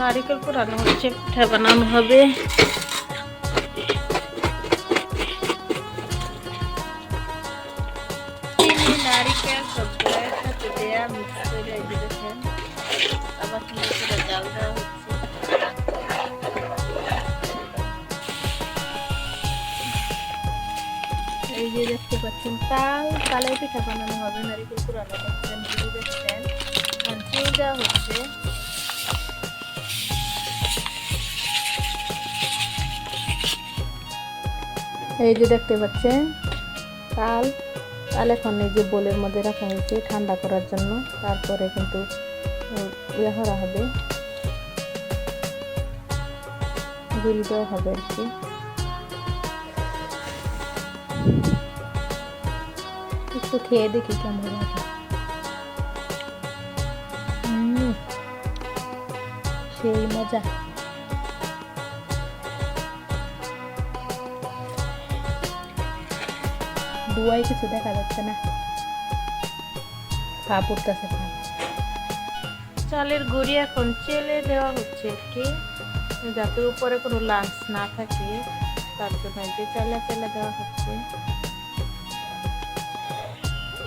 নারিকেল পোড়ানো হচ্ছে পিঠা বানানো হবে। নারিকেল আবার এই যে দেখতে পাচ্ছেন, তাল, তালের পিঠা বানানো হবে। নারিকেল পুরানো দেখছেন দেখছেন আর চিনি দেওয়া হচ্ছে। এই যে দেখতে পাচ্ছেন, তাল। তাল এখন এই যে বোলের মধ্যে রাখা হয়েছে ঠান্ডা করার জন্য। তারপরে কিন্তু ইয়ে করা হবে। গুলি দেওয়া হবে আর কি। একটু খেয়ে দেখি কেমন লাগে। সেই মজা। দুয়াই কিছু দেখা যাচ্ছে না। পা পড়তেছে পা। চালের গুঁড়ি এখন চেলে দেওয়া হচ্ছে কি যাতে উপরে কোনো লাঞ্চ না থাকে তার জন্য যে চালা চেলে দেওয়া হচ্ছে।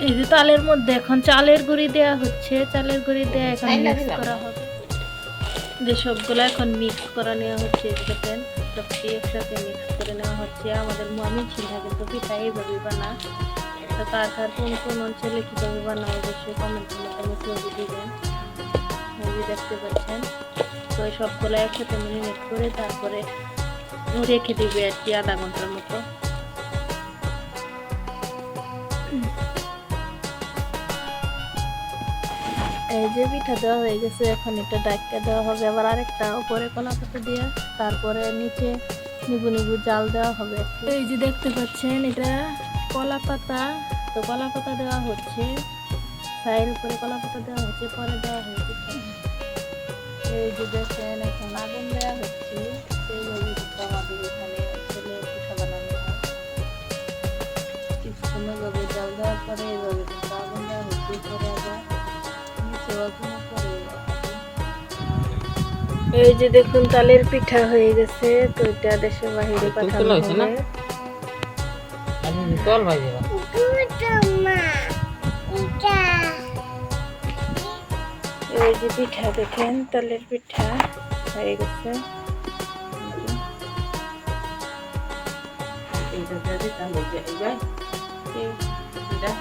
এই যে তালের মধ্যে এখন চালের গুঁড়ি দেওয়া হচ্ছে। চালের গুঁড়ি দেওয়া এখন মিক্স করা হবে। যে সবগুলো এখন মিক্স করা নেওয়া হচ্ছে দেখেন। সবটি একসাথে মিক্স করে নেওয়া হচ্ছে। আমাদের মামি ছিল, কিন্তু পিঠা এইভাবে বানা তো কার কার কোন কোন অঞ্চলে কীভাবে বানা অবশ্যই কমেন্টের মধ্যে ছবি দিবেন। মুভি দেখতে পাচ্ছেন। তো এই সবগুলো একসাথে মিলিমিট করে তারপরে রেখে দিবে আর কি আধা ঘণ্টার মতো। এই যে পিঠা দেওয়া হয়ে গেছে, এখন এটা ডাক্কা দেওয়া হবে। আবার আরেকটা উপরে কলা পাতা দিয়ে, তারপরে নিচে নিবু নিবু জাল দেওয়া হবে এই যে দেখতে পাচ্ছেন, এটা কলা পাতা। তো কলা পাতা দেওয়া হচ্ছে। ছাইয়ের উপরে কলা পাতা দেওয়া হচ্ছে, পরে দেওয়া হয়েছে এই যে দেখেন, এখন আগুন দেওয়া হচ্ছে। সেইভাবে আমাদের এখানে ছেলে পিঠা বানানো হয়। জাল দেওয়ার পরে কিন্তু আগুন দেওয়া হচ্ছে, পরে আবার এই যে দেখুন তালের পিঠা হয়ে গেছে। তো এটা দেশের বাহিরে পাঠানো হবে। ভাই এই যে পিঠা দেখেন তালের পিঠা হয়ে গেছে। এইটা